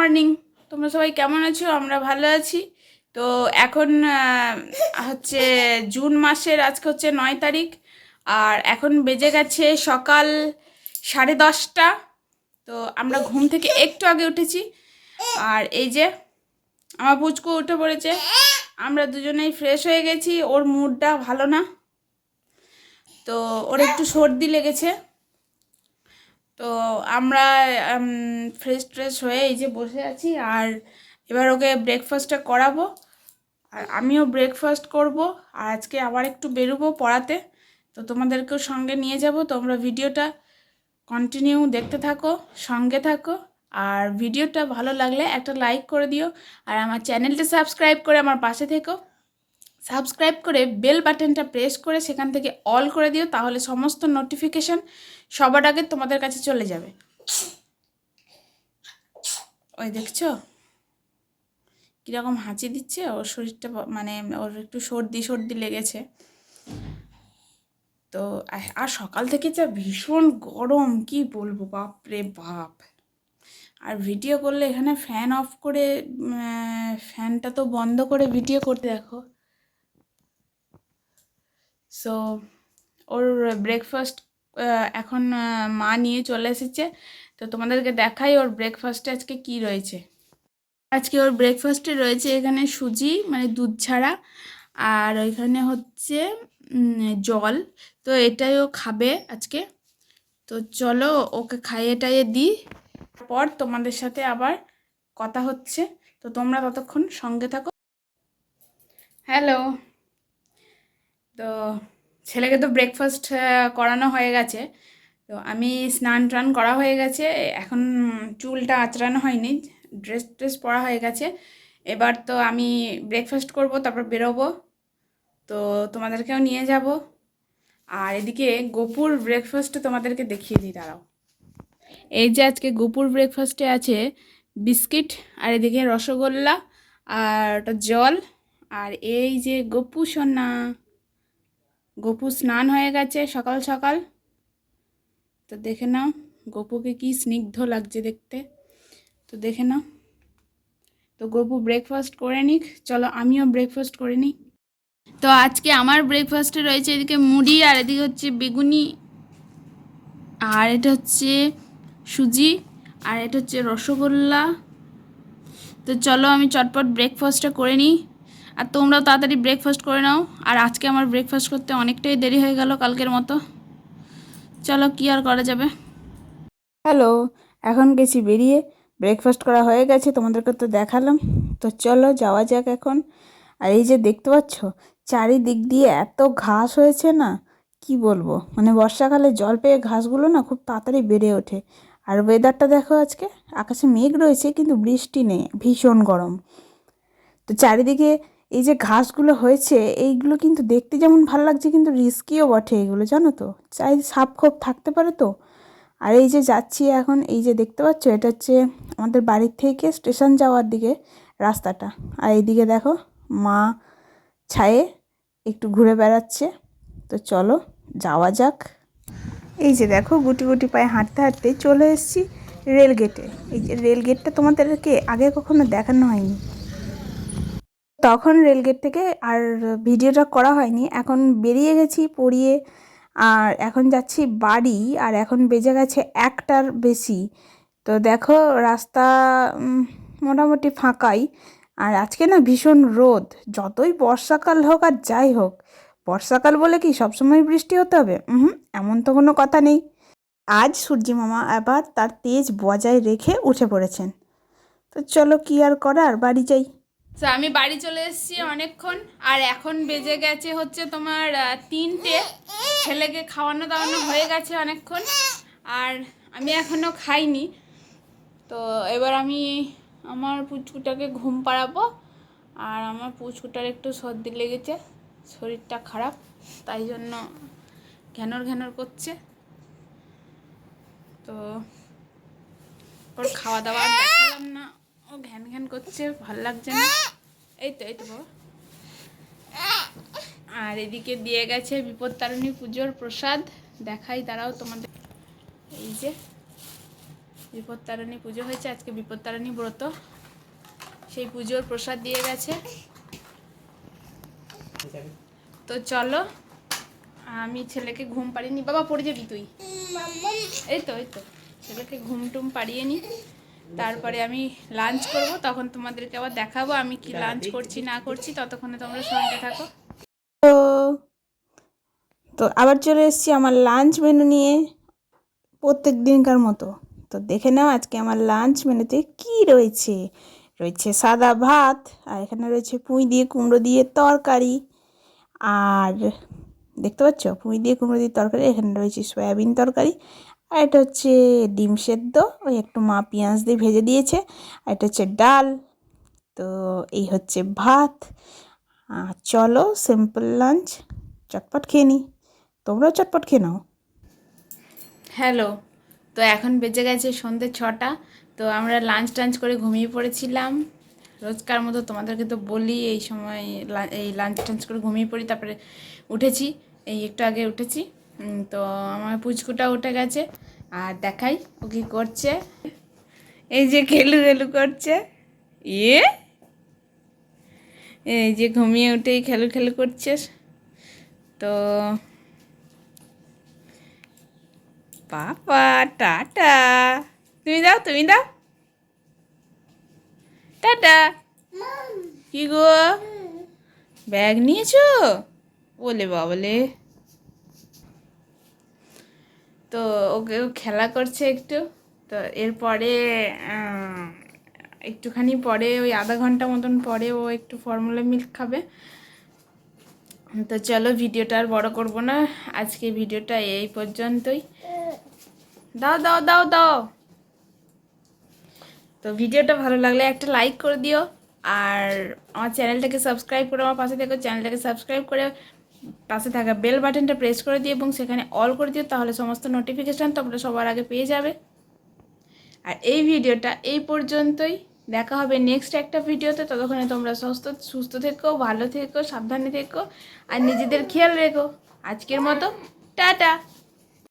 Morning তোমরা সবাই কেমন আছো? আমরা ভালো আছি। তো এখন হচ্ছে জুন মাসের, আজকে হচ্ছে নয় তারিখ। আর এখন বেজে গেছে সকাল সাড়ে দশটা। তো আমরা ঘুম থেকে একটু আগে উঠেছি। আর এই যে, আমার পুচকু উঠে পড়েছে। আমরা দুজনেই ফ্রেশ হয়ে গেছি। ওর মুডটা ভালো না। তো ওর একটু সর্দি লেগেছে। তো আমরা ফ্রেশ ট্রেশ হয়ে এই যে বসে আছি আর এবার ওকে ব্রেকফাস্টটা করাবো। আর আমিও ব্রেকফাস্ট করব আর আজকে আবার একটু বেরোবো পড়াতে। তো তোমাদেরকেও সঙ্গে নিয়ে যাব। তোমরা ভিডিওটা কন্টিনিউ দেখতে থাকো, সঙ্গে থাকো। আর ভিডিওটা ভালো লাগলে একটা লাইক করে দিও। আর আমার চ্যানেলটা সাবস্ক্রাইব করে আমার পাশে থেকো। সাবস্ক্রাইব করে বেল বাটনটা প্রেস করে সেখান থেকে অল করে দিও, তাহলে সমস্ত নোটিফিকেশান সবার আগে তোমাদের কাছে চলে যাবে। ওই দেখছ? কীরকম হাঁচি দিচ্ছে? ওর শরীরটা মানে ওর একটু সর্দি সর্দি লেগেছে। তো আর সকাল থেকে যা ভীষণ গরম, কি বলব? বাপ রে বাপ! আর ভিডিও করলে এখানে ফ্যান অফ করে ফ্যানটা তো বন্ধ করে ভিডিও করতে দেখো। সো ওর ব্রেকফাস্ট এখন মা নিয়ে চলে এসেছে। তো তোমাদেরকে দেখাই ওর ব্রেকফাস্টে আজকে কি রয়েছে। আজকে ওর ব্রেকফাস্টে রয়েছে এখানে সুজি মানে দুধ ছাড়া। আর ওইখানে হচ্ছে জল। তো এটাই ও খাবে আজকে। তো চলো ওকে খাইয়ে টাইয়ে দিই। পর তোমাদের সাথে আবার কথা হচ্ছে। তো তোমরা ততক্ষণ সঙ্গে থাকো। হ্যালো তো ছেলেকে তো ব্রেকফাস্ট করানো হয়ে গেছে। তো আমি স্নান টান করা হয়ে গেছে। এখন চুলটা আঁচড়ানো হয়নি ড্রেস ট্রেস পরা হয়ে গেছে। এবার তো আমি ব্রেকফাস্ট করব, তারপর বেরোবো। তো তোমাদেরকেও নিয়ে যাব। আর এদিকে গোপুর ব্রেকফাস্ট তোমাদেরকে দেখিয়ে দিই, দাঁড়াও। এই যে আজকে গোপুর ব্রেকফাস্টে আছে বিস্কিট, আর এদিকে রসগোল্লা, আর জল, আর এই যে গপু সোনা। গপু স্নান হয়ে গেছে সকাল সকাল। তো দেখে নাও, গপুকে কি স্নিগ্ধ লাগছে দেখতে। তো দেখে নাও। তো গপু ব্রেকফাস্ট করে নিক। চলো আমিও ব্রেকফাস্ট করে নিই। তো আজকে আমার ব্রেকফাস্টে রয়েছে এদিকে মুড়ি আর এদিকে হচ্ছে বেগুনি। আর এটা হচ্ছে সুজি আর এটা হচ্ছে রসগোল্লা। তো চলো আমি চটপট ব্রেকফাস্টটা করে নিই। আর তোমরাও তাড়াতাড়ি ব্রেকফাস্ট করে নাও। আর আজকে আমার ব্রেকফাস্ট করতে অনেকটাই দেরি হয়ে গেল কালকের মতো। চলো, কি আর করা যাবে? হ্যালো এখন গেছি বেরিয়ে। ব্রেকফাস্ট করা হয়ে গেছে, তোমাদেরকে তো দেখালাম। তো চলো, যাওয়া যাক এখন। আর এই যে দেখতে পাচ্ছ, চারিদিক দিয়ে এত ঘাস হয়েছে না, কি বলব? মানে বর্ষাকালে জল পেয়ে ঘাসগুলো না খুব তাড়াতাড়ি বেড়ে ওঠে। আর ওয়েদারটা দেখো আজকে, আকাশে মেঘ রয়েছে কিন্তু বৃষ্টি নেই, ভীষণ গরম। তো চারিদিকে এই যে ঘাসগুলো হয়েছে, এইগুলো কিন্তু দেখতে যেমন ভালো লাগছে, কিন্তু রিস্কিও বটে এগুলো, জানো তো? চাই সাপ খোপ থাকতে পারে তো? আর এই যে যাচ্ছি এখন, এই যে দেখতে পাচ্ছ, এটা হচ্ছে আমাদের বাড়ির থেকে স্টেশন যাওয়ার দিকে রাস্তাটা। আর এইদিকে দেখো, মা ছায়ে একটু ঘুরে বেড়াচ্ছে। তো চলো, যাওয়া যাক। এই যে দেখো, গুটি গুটি পায়ে হাঁটতে হাঁটতে চলে এসেছি রেল গেটে এই যে রেল গেটটা তোমাদেরকে আগে কখনো দেখানো হয়নি। তখন রেলগেট থেকে আর ভিডিওটা করা হয়নি। এখন বেরিয়ে গেছি পড়িয়ে। আর এখন যাচ্ছি বাড়ি। আর এখন বেজে গেছে একটার বেশি। তো দেখো, রাস্তা মোটামুটি ফাঁকাই। আর আজকে না ভীষণ রোদ। যতই বর্ষাকাল হোক আর যাই হোক, বর্ষাকাল বলে কি সবসময় বৃষ্টি হতে হবে? হুম এমন তো কোনো কথা নেই। আজ সূর্যি মামা আবার তার তেজ বজায় রেখে উঠে পড়েছেন। তো চলো কি আর করার, বাড়ি যাই। তো আমি বাড়ি চলে এসেছি অনেকক্ষণ, আর এখন বেজে গেছে হচ্ছে তোমার তিনটে। ছেলেকে খাওয়ানো দাওয়ানো হয়ে গেছে অনেকক্ষণ, আর আমি এখনও খাইনি। তো এবার আমি আমার পুচকুটাকে ঘুম পাড়াবো, আর আমার পুচকুটার একটু সর্দি লেগেছে, শরীরটা খারাপ, তাই জন্য ঘ্যানর ঘ্যানর করছে। তো ওর খাওয়া দাওয়া দেখালাম না। ও ঘ্যান ঘ্যান করছে ভালো লাগছে না। এই তো এই তো বাবা। আর এদিকে দিয়ে গেছে বিপদ বিপত্তারিণী পুজোর প্রসাদ। দেখাই দাঁড়াও তোমাদের। এই যে বিপত্তারিণী পুজো হয়েছে আজকে বিপদ বিপত্তারিণী ব্রত। সেই পুজোর প্রসাদ দিয়ে গেছে। তো চলো আমি ছেলেকে ঘুম পাড়িনি বাবা পড়ে যাবি তুই? এই তো এই তো। ছেলেকে ঘুম টুম পাড়িয়ে নি। তারপরে আমি লাঞ্চ করব তখন তোমাদেরকে আবার দেখাবো আমি কি লাঞ্চ করছি না করছি ততক্ষণে তোমরা সঙ্গে থাকো। তো তো আবার চলে এসেছি আমার লাঞ্চ মেনু নিয়ে প্রত্যেক দিনকার মতো। তো দেখে নাও আজকে আমার লাঞ্চ মেনুতে কি রয়েছে। রয়েছে সাদা ভাত আর এখানে রয়েছে পুঁই দিয়ে কুমড়ো দিয়ে তরকারি। আর দেখতে পাচ্ছ? পুঁই দিয়ে কুমড়ো দিয়ে তরকারি এখানে রয়েছে সয়াবিন তরকারি আর এটা হচ্ছে ডিম সেদ্ধ, ওই একটু মা পেঁয়াজ দিয়ে ভেজে দিয়েছে। আর এটা হচ্ছে ডাল। তো এই হচ্ছে ভাত। চলো সিম্পল লাঞ্চ চটপট খেয়ে নিই তোমরাও চটপট খেয়ে নাও। হ্যালো তো এখন বেজে গেছে সন্ধ্যে ছটা। তো আমরা লাঞ্চ টাঞ্চ করে ঘুমিয়ে পড়েছিলাম। রোজকার মতো তোমাদেরকে তো বলি, এই সময় এই লাঞ্চ টাঞ্চ করে ঘুমিয়ে পড়ি, তারপরে উঠেছি। এই একটু আগে উঠেছি। তো আমার পুচকুটা উঠে গেছে। আর দেখাই ও কী করছে। এই যে খেলু খেলু করছে। ইয়ে। এই যে ঘুমিয়ে উঠেই খেলু খেলু করছে। তো পাপা টাটা। তুমি দাও তুমি দাও। টাটা। কি গো? ব্যাগ নিয়েছো? বলে বাবলে। তো ওকে ও খেলা করছে একটু। তো এরপরে একটুখানি পরে, ওই আধা ঘণ্টা মতন পরে ও একটু ফর্মুলা মিল্ক খাবে। তো চলো ভিডিওটা আর বড় করব না। আজকে ভিডিওটা এই পর্যন্তই। দাও দাও দাও দাও। তো ভিডিওটা ভালো লাগলে একটা লাইক করে দিও। আর আমার চ্যানেলটাকে সাবস্ক্রাইব করে আমার পাশে দেখো চ্যানেলটাকে সাবস্ক্রাইব করে পাশে থাকা বেল বাটনটা প্রেস করে দিও এবং সেখানে অল করে দিও, তাহলে সমস্ত নোটিফিকেশান তোমরা সবার আগে পেয়ে যাবে। আর এই ভিডিওটা এই পর্যন্তই। দেখা হবে নেক্সট একটা ভিডিওতে। ততক্ষণে তোমরা সুস্থ সুস্থ থেকো, ভালো থেকো, সাবধানে থেকো, আর নিজেদের খেয়াল রেখো। আজকের মতো, টাটা!